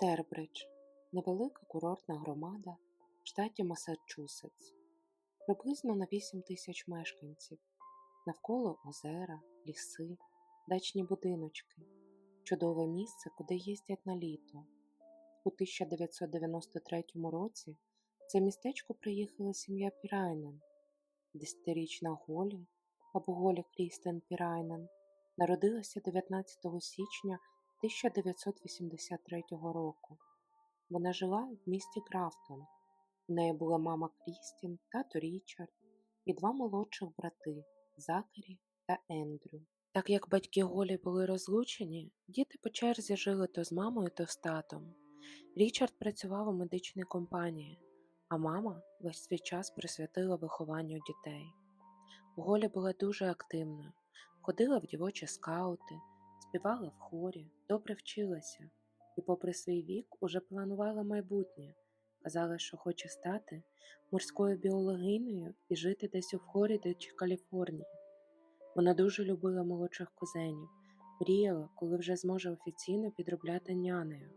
Стербридж невелика курортна громада в штаті Масачусетс, приблизно на 8 тисяч мешканців, навколо озера, ліси, дачні будиночки, чудове місце, куди їздять на літо. У 1993 році в це містечко приїхала сім'я Пірайнен. Десятирічна Голі або Голі Крістен Пірайнен народилася 19 січня 1983 року. Вона жила в місті Графтон. В неї була мама Крістін, тато Річард і два молодших брати Закарі та Ендрю. Так як батьки Голі були розлучені, діти по черзі жили то з мамою, то з татом. Річард працював у медичній компанії, а мама весь свій час присвятила вихованню дітей. Голя була дуже активною, ходила в дівочі скаути, співала в хорі, добре вчилася і, попри свій вік, уже планувала майбутнє. Казала, що хоче стати морською біологинею і жити десь у Флориді чи Каліфорнії. Вона дуже любила молодших кузенів, мріяла, коли вже зможе офіційно підробляти нянею.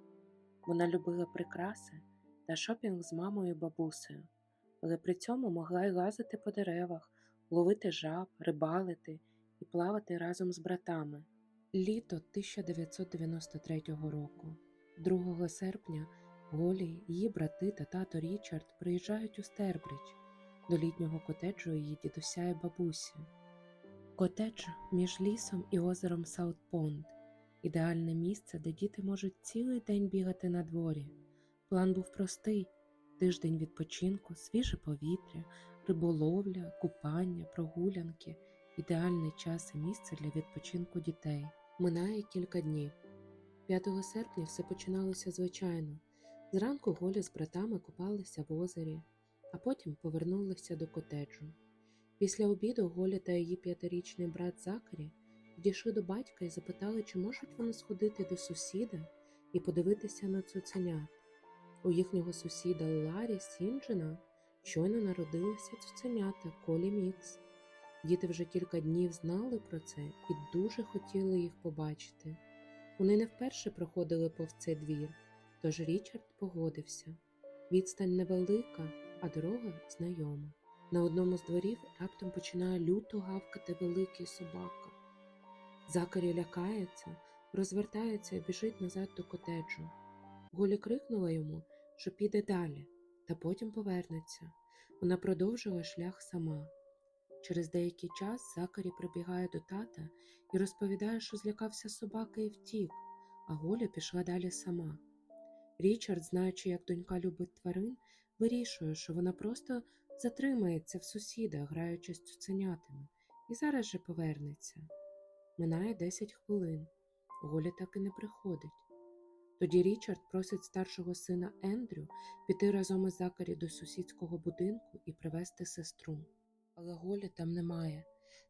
Вона любила прикраси та шопінг з мамою і бабусею, але при цьому могла й лазити по деревах, ловити жаб, рибалити і плавати разом з братами. Літо 1993 року, 2 серпня, Голі, її брати та тато Річард приїжджають у Стербридж до літнього котеджу її дідуся і бабусі. Котедж між лісом і озером Саутпонд ідеальне місце, де діти можуть цілий день бігати на дворі. План був простий: тиждень відпочинку, свіже повітря, риболовля, купання, прогулянки, ідеальний час і місце для відпочинку дітей. Минає кілька днів. 5 серпня все починалося звичайно. Зранку Голі з братами купалися в озері, а потім повернулися до котеджу. Після обіду Голя та її п'ятирічний брат Закарі підійшли до батька і запитали, чи можуть вони сходити до сусіда і подивитися на цуценят. У їхнього сусіда Ларі Сінджена щойно народилися цуценята Колі Мікс. Діти вже кілька днів знали про це і дуже хотіли їх побачити. Вони не вперше проходили повз цей двір, тож Річард погодився. Відстань невелика, а дорога знайома. На одному з дворів раптом починає люто гавкати великий собака. Закарі лякається, розвертається і біжить назад до котеджу. Голі крикнула йому, що піде далі, та потім повернеться. Вона продовжила шлях сама. Через деякий час Закарі прибігає до тата і розповідає, що злякався собаки і втік, а Голя пішла далі сама. Річард, знаючи, як донька любить тварин, вирішує, що вона просто затримається в сусіда, граючи з цуценятами, і зараз же повернеться. Минає 10 хвилин. Голя так і не приходить. Тоді Річард просить старшого сина Ендрю піти разом із Закарі до сусідського будинку і привезти сестру. Але Голі там немає.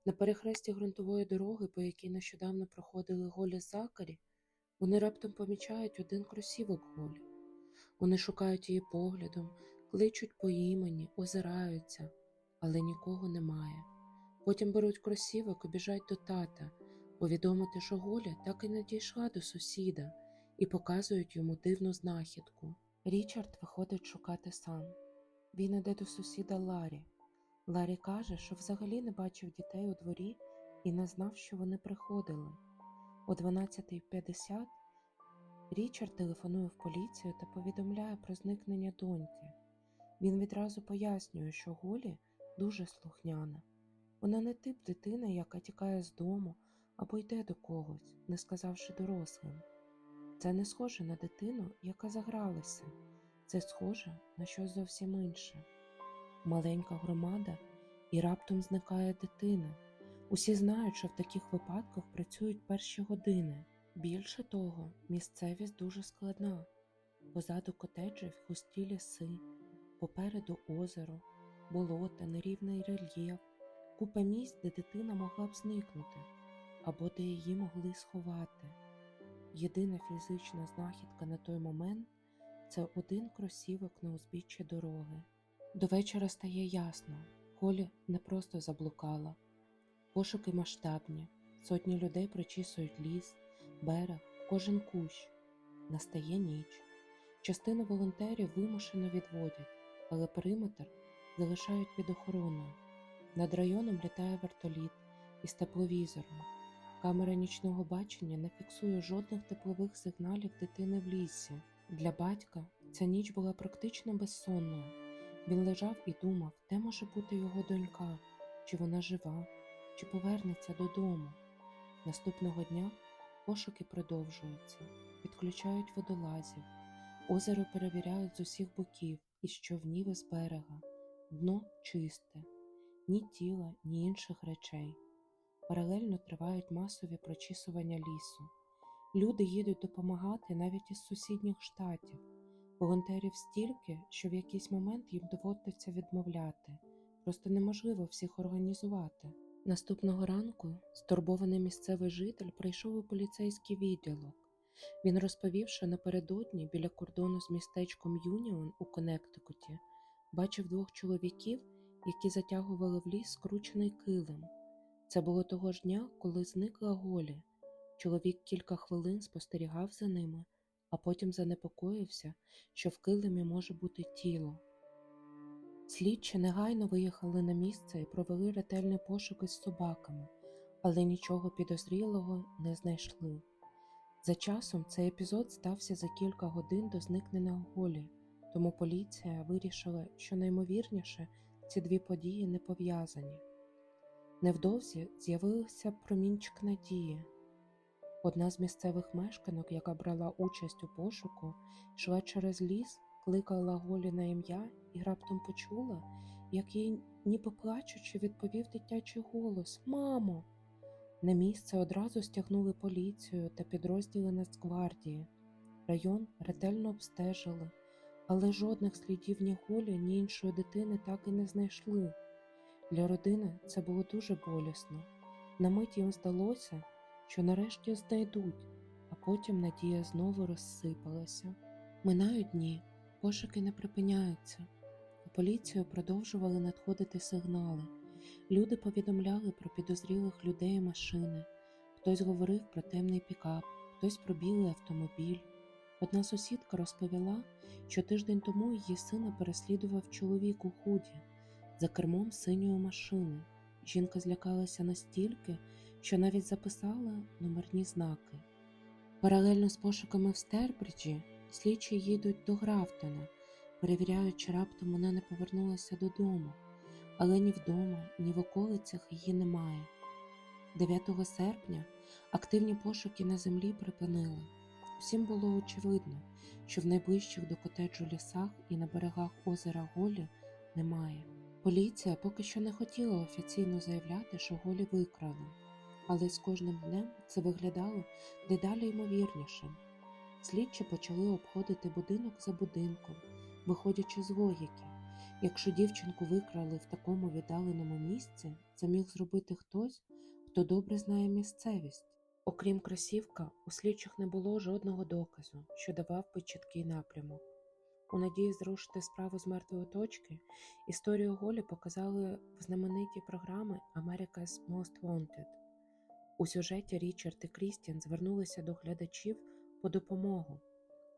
На перехресті ґрунтової дороги, по якій нещодавно проходили Голі Закарі, вони раптом помічають один кросівок Голі. Вони шукають її поглядом, кличуть по імені, озираються, але нікого немає. Потім беруть кросівок і біжать до тата, повідомити, що Голя так і не дійшла до сусіда, і показують йому дивну знахідку. Річард виходить шукати сам. Він іде до сусіда Ларі. Ларі каже, що взагалі не бачив дітей у дворі і не знав, що вони приходили. О 12.50 Річард телефонує в поліцію та повідомляє про зникнення доньки. Він відразу пояснює, що Голі дуже слухняна. Вона не тип дитини, яка тікає з дому або йде до когось, не сказавши дорослим. Це не схоже на дитину, яка загралася, це схоже на щось зовсім інше. Маленька громада і раптом зникає дитина. Усі знають, що в таких випадках працюють перші години. Більше того, місцевість дуже складна. Позаду котеджів густі ліси, попереду озеро, болота, нерівний рельєф, купа місць, де дитина могла б зникнути, або де її могли сховати. Єдина фізична знахідка на той момент це один кросівок на узбіччі дороги. До вечора стає ясно, Колі не просто заблукала. Пошуки масштабні, сотні людей прочісують ліс, берег, кожен кущ. Настає ніч. Частину волонтерів вимушено відводять, але периметр залишають під охороною. Над районом літає вертоліт із тепловізором. Камера нічного бачення не фіксує жодних теплових сигналів дитини в лісі. Для батька ця ніч була практично безсонною. Він лежав і думав, де може бути його донька, чи вона жива, чи повернеться додому. Наступного дня пошуки продовжуються, підключають водолазів, озеро перевіряють з усіх боків, із човнів і з берега. Дно чисте, ні тіла, ні інших речей. Паралельно тривають масові прочісування лісу. Люди їдуть допомагати навіть із сусідніх штатів. Волонтерів стільки, що в якийсь момент їм доводиться відмовляти. Просто неможливо всіх організувати. Наступного ранку стурбований місцевий житель прийшов у поліцейський відділок. Він розповів, що напередодні біля кордону з містечком Юніон у Коннектикуті бачив двох чоловіків, які затягували в ліс скручений килим. Це було того ж дня, коли зникла Голі. Чоловік кілька хвилин спостерігав за ними, а потім занепокоївся, що в килимі може бути тіло. Слідчі негайно виїхали на місце і провели ретельний пошук із собаками, але нічого підозрілого не знайшли. За часом цей епізод стався за кілька годин до зникнення Голі, тому поліція вирішила, що наймовірніше ці дві події не пов'язані. Невдовзі з'явився промінчик надії. Одна з місцевих мешканок, яка брала участь у пошуку, йшла через ліс, кликала Голі на ім'я і раптом почула, як їй, ніби плачучи, відповів дитячий голос Мамо! На місце одразу стягнули поліцію та підрозділи Нацгвардії. Район ретельно обстежили, але жодних слідів ні Голі, ні іншої дитини так і не знайшли. Для родини це було дуже болісно. На мить їм здалося, що нарешті знайдуть, а потім надія знову розсипалася. Минають дні, пошуки не припиняються. У поліцію продовжували надходити сигнали. Люди повідомляли про підозрілих людей і машини. Хтось говорив про темний пікап, хтось про білий автомобіль. Одна сусідка розповіла, що тиждень тому її сина переслідував чоловік у худі за кермом синьої машини. Жінка злякалася настільки, що навіть записала номерні знаки. Паралельно з пошуками в Стербриджі слідчі їдуть до Графтона, перевіряють, чи раптом вона не повернулася додому, але ні вдома, ні в околицях її немає. 9 серпня активні пошуки на землі припинили. Всім було очевидно, що в найближчих до котеджу лісах і на берегах озера Голі немає. Поліція поки що не хотіла офіційно заявляти, що Голі викрали, але з кожним днем це виглядало дедалі ймовірнішим. Слідчі почали обходити будинок за будинком, виходячи з логіки. Якщо дівчинку викрали в такому віддаленому місці, це міг зробити хтось, хто добре знає місцевість. Окрім кросівка, у слідчих не було жодного доказу, що давав би чіткий напрямок. У надії зрушити справу з мертвої точки, історію Голі показали в знаменитій програми America's Most Wanted. У сюжеті Річард і Крістін звернулися до глядачів по допомогу,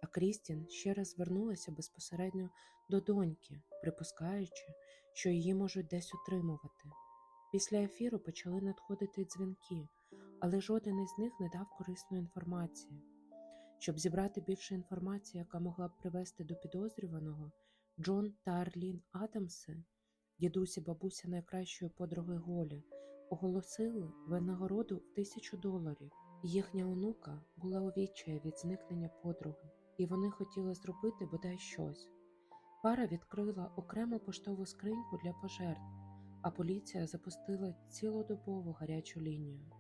а Крістін ще раз звернулася безпосередньо до доньки, припускаючи, що її можуть десь утримувати. Після ефіру почали надходити дзвінки, але жоден із них не дав корисної інформації. Щоб зібрати більше інформації, яка могла б привести до підозрюваного, Джон та Арлін Адамси, дідусі бабуся найкращої подруги Голі, оголосили винагороду в тисячу доларів. Їхня онука була у відчаї від зникнення подруги, і вони хотіли зробити бодай щось. Пара відкрила окрему поштову скриньку для пожертв, а поліція запустила цілодобову гарячу лінію.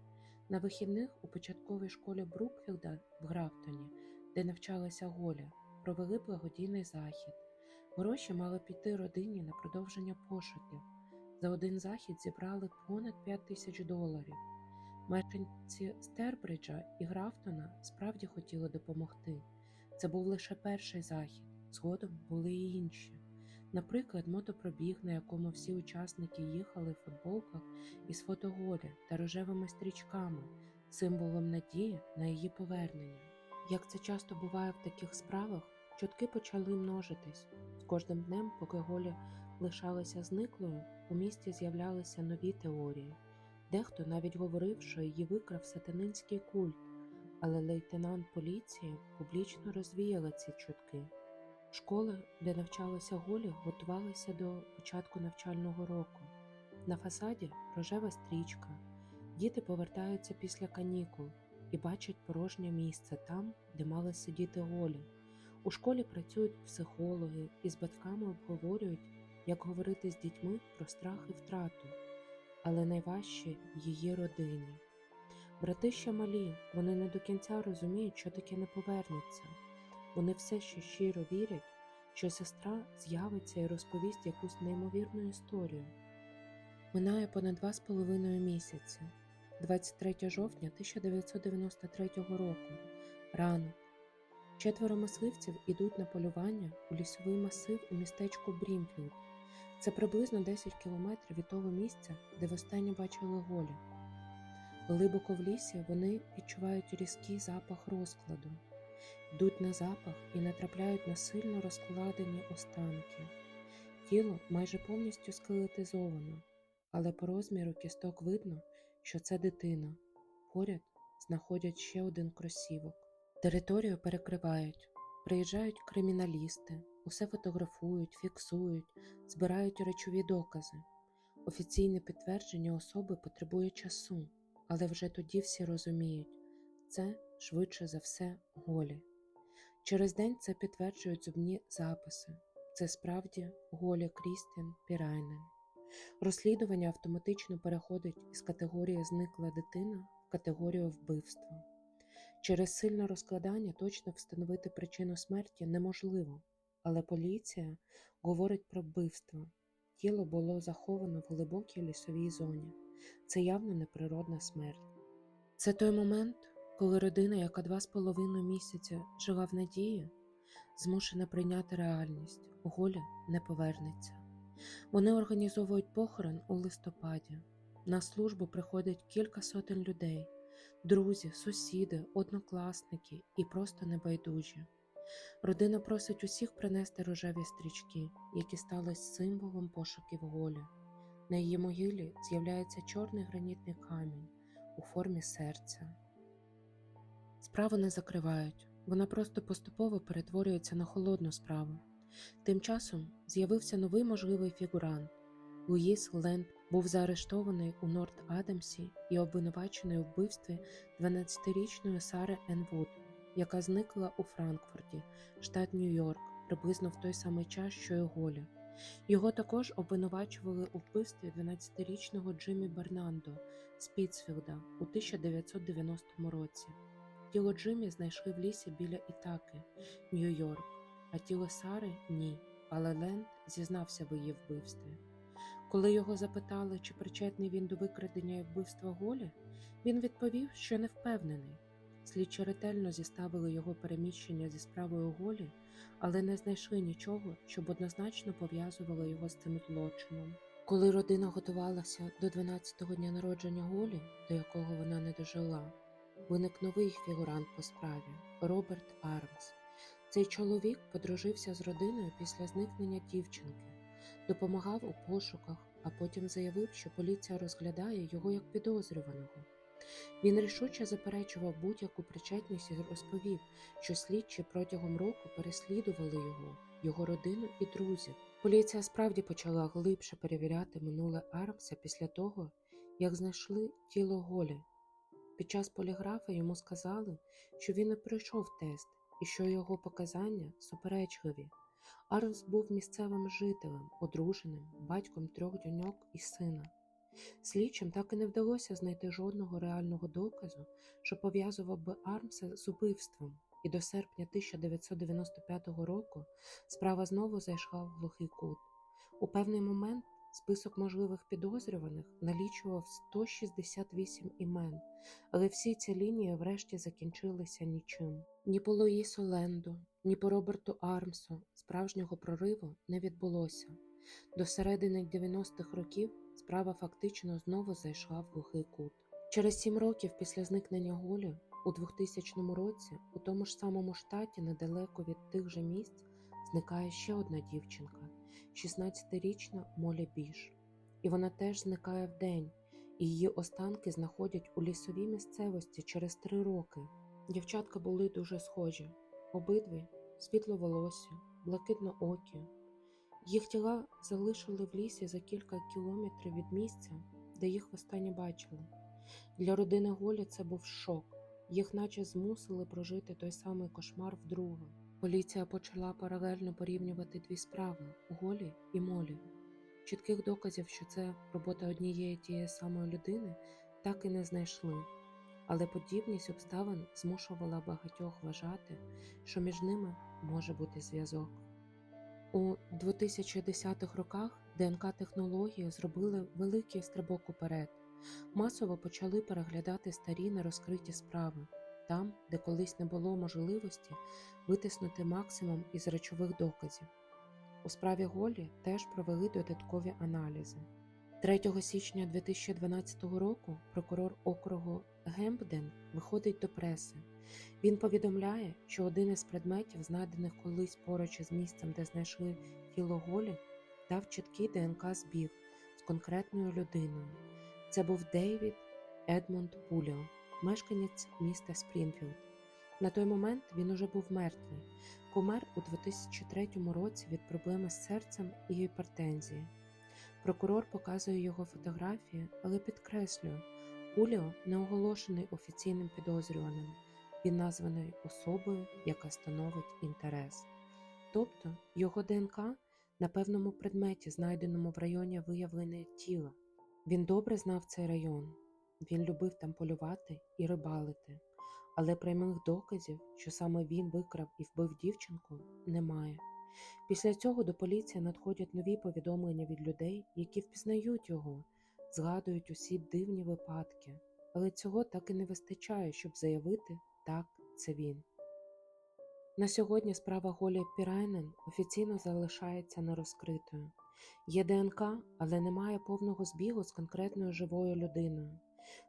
На вихідних у початковій школі Брукфілда в Графтоні, де навчалася Голя, провели благодійний захід. Гроші мали піти родині на продовження пошуків. За один захід зібрали понад 5 тисяч доларів. Мешканці Стербриджа і Графтона справді хотіли допомогти. Це був лише перший захід, згодом були і інші. Наприклад, мотопробіг, на якому всі учасники їхали в футболках із фотоголі та рожевими стрічками, символом надії на її повернення. Як це часто буває в таких справах, чутки почали множитись. З кожним днем, поки Голя лишалася зниклою, у місті з'являлися нові теорії. Дехто навіть говорив, що її викрав сатанинський культ, але лейтенант поліції публічно розвіяла ці чутки. Школи, де навчалася Голі, готувалися до початку навчального року. На фасаді рожева стрічка. Діти повертаються після канікул і бачать порожнє місце там, де мали сидіти Голі. У школі працюють психологи і з батьками обговорюють, як говорити з дітьми про страх і втрату, але найважче її родині. Брати ще малі, вони не до кінця розуміють, що таке не повернеться. Вони все ще щиро вірять, що сестра з'явиться і розповість якусь неймовірну історію. Минає понад два з половиною місяці, 23 жовтня 1993 року. Ранок. Четверо мисливців ідуть на полювання у лісовий масив у містечку Брімфілд. Це приблизно 10 кілометрів від того місця, де востаннє бачили Голі. Глибоко в лісі вони відчувають різкий запах розкладу, йдуть на запах і натрапляють на сильно розкладені останки. Тіло майже повністю скелетизовано, але по розміру кісток видно, що це дитина. Поряд знаходять ще один кросівок. Територію перекривають, приїжджають криміналісти, усе фотографують, фіксують, збирають речові докази. Офіційне підтвердження особи потребує часу, але вже тоді всі розуміють це швидше за все голі. Через день це підтверджують зубні записи. Це справді Голя Крістін Пірайнен. Розслідування автоматично переходить із категорії зникла дитина в категорію вбивства. Через сильне розкладання точно встановити причину смерті неможливо, але поліція говорить про вбивство. Тіло було заховано в глибокій лісовій зоні. Це явно неприродна смерть. Це той момент, коли родина, яка два з половиною місяця жила в надії, змушена прийняти реальність, Голя не повернеться. Вони організовують похорон у листопаді. На службу приходять кілька сотень людей, друзі, сусіди, однокласники і просто небайдужі. Родина просить усіх принести рожеві стрічки, які стали символом пошуків Голі. На її могилі з'являється чорний гранітний камінь у формі серця. Справу не закривають, вона просто поступово перетворюється на холодну справу. Тим часом з'явився новий можливий фігурант. Луїс Ленд був заарештований у Норт Адамсі і обвинувачений у вбивстві 12-річної Сари Енвуд, яка зникла у Франкфурті, штат Нью-Йорк, приблизно в той самий час, що й Голя. Його також обвинувачували у вбивстві 12-річного Джиммі Бернандо з Пітсфілда у 1990 році. Тіло Джиммі знайшли в лісі біля Ітаки, Нью-Йорк, а тіло Сари ні, але Ленд зізнався в її вбивстві. Коли його запитали, чи причетний він до викрадення і вбивства Голі, він відповів, що не впевнений. Слідчі ретельно зіставили його переміщення зі справою Голі, але не знайшли нічого, щоб однозначно пов'язувало його з цим злочином. Коли родина готувалася до 12-го дня народження Голі, до якого вона не дожила, виник новий фігурант по справі Роберт Армс. Цей чоловік подружився з родиною після зникнення дівчинки, допомагав у пошуках, а потім заявив, що поліція розглядає його як підозрюваного. Він рішуче заперечував будь-яку причетність і розповів, що слідчі протягом року переслідували його, його родину і друзів. Поліція справді почала глибше перевіряти минуле Армса після того, як знайшли тіло Голі. Під час поліграфа йому сказали, що він не пройшов тест і що його показання суперечливі. Армс був місцевим жителем, одруженим, батьком трьох доньок і сина. Слідчим так і не вдалося знайти жодного реального доказу, що пов'язував би Армса з убивством, і до серпня 1995 року справа знову зайшла в глухий кут. У певний момент список можливих підозрюваних налічував 168 імен, але всі ці лінії врешті закінчилися нічим. Ні по Луїсу Ленду, ні по Роберту Армсу справжнього прориву не відбулося. До середини 90-х років справа фактично знову зайшла в глухий кут. Через сім років після зникнення Голі У 2000 році у тому ж самому штаті, недалеко від тих же місць, зникає ще одна дівчинка, 16-річна Молі Біш. І вона теж зникає вдень, і її останки знаходять у лісовій місцевості через три роки. Дівчатка були дуже схожі, обидві світловолосі, блакитноокі. Їх тіла залишили в лісі за кілька кілометрів від місця, де їх востаннє бачили. Для родини Голі це був шок. Їх наче змусили прожити той самий кошмар вдруге. Поліція почала паралельно порівнювати дві справи Голі і Молі. Чітких доказів, що це робота однієї тієї самої людини, так і не знайшли, але подібність обставин змушувала багатьох вважати, що між ними може бути зв'язок. У 2010-х роках ДНК-технології зробили великий стрибок уперед. Масово почали переглядати старі нерозкриті справи, там, де колись не було можливості витиснути максимум із речових доказів. У справі Голі теж провели додаткові аналізи. 3 січня 2012 року прокурор округу Гемпден виходить до преси. Він повідомляє, що один із предметів, знайдених колись поруч із місцем, де знайшли тіло Голі, дав чіткий ДНК-збіг з конкретною людиною. Це був Дейвід Едмонд Пуліо, мешканець міста Спрінфілд. На той момент він уже був мертвий, помер у 2003 році від проблеми з серцем і гіпертензії. Прокурор показує його фотографії, але підкреслює, Пуліо не оголошений офіційним підозрюваним, він названий особою, яка становить інтерес. Тобто його ДНК на певному предметі, знайденому в районі виявлення тіла. Він добре знав цей район, він любив там полювати і рибалити, але прямих доказів, що саме він викрав і вбив дівчинку, немає. Після цього до поліції надходять нові повідомлення від людей, які впізнають його, згадують усі дивні випадки, але цього так і не вистачає, щоб заявити так, це він. На сьогодні справа Голі Пірайнен офіційно залишається нерозкритою. Є ДНК, але немає повного збігу з конкретною живою людиною.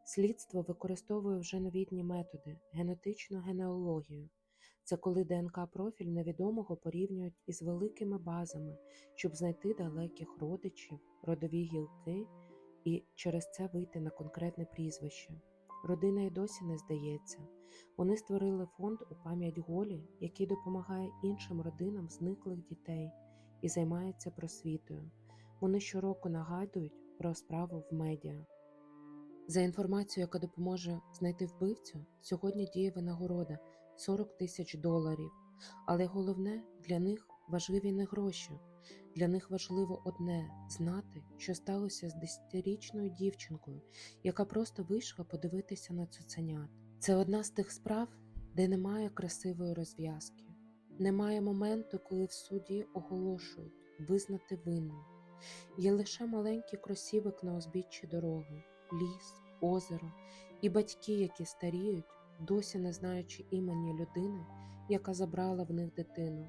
Слідство використовує вже новітні методи, генетичну генеалогію. Це коли ДНК-профіль невідомого порівнюють із великими базами, щоб знайти далеких родичів, родові гілки і через це вийти на конкретне прізвище. Родина й досі не здається. Вони створили фонд у пам'ять Голі, який допомагає іншим родинам зниклих дітей і займається просвітою. Вони щороку нагадують про справу в медіа. За інформацією, яка допоможе знайти вбивцю, сьогодні діє винагорода 40 тисяч доларів. Але головне для них важливі не гроші. Для них важливо одне знати, що сталося з десятирічною дівчинкою, яка просто вийшла подивитися на цуценят. Це одна з тих справ, де немає красивої розв'язки, немає моменту, коли в суді оголошують визнати винним. Є лише маленький кросівок на узбіччі дороги, ліс, озеро і батьки, які старіють, досі не знаючи імені людини, яка забрала в них дитину.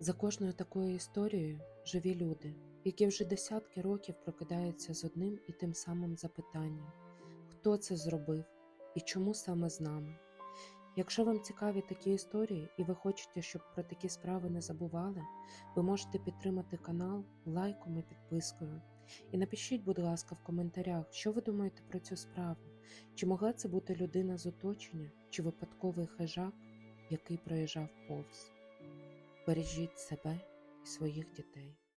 За кожною такою історією живі люди, які вже десятки років прокидаються з одним і тим самим запитанням: хто це зробив і чому саме з нами? Якщо вам цікаві такі історії і ви хочете, щоб про такі справи не забували, ви можете підтримати канал лайком і підпискою. І напишіть, будь ласка, в коментарях, що ви думаєте про цю справу, чи могла це бути людина з оточення, чи випадковий хижак, який проїжджав повз. Бережіть себе і своїх дітей.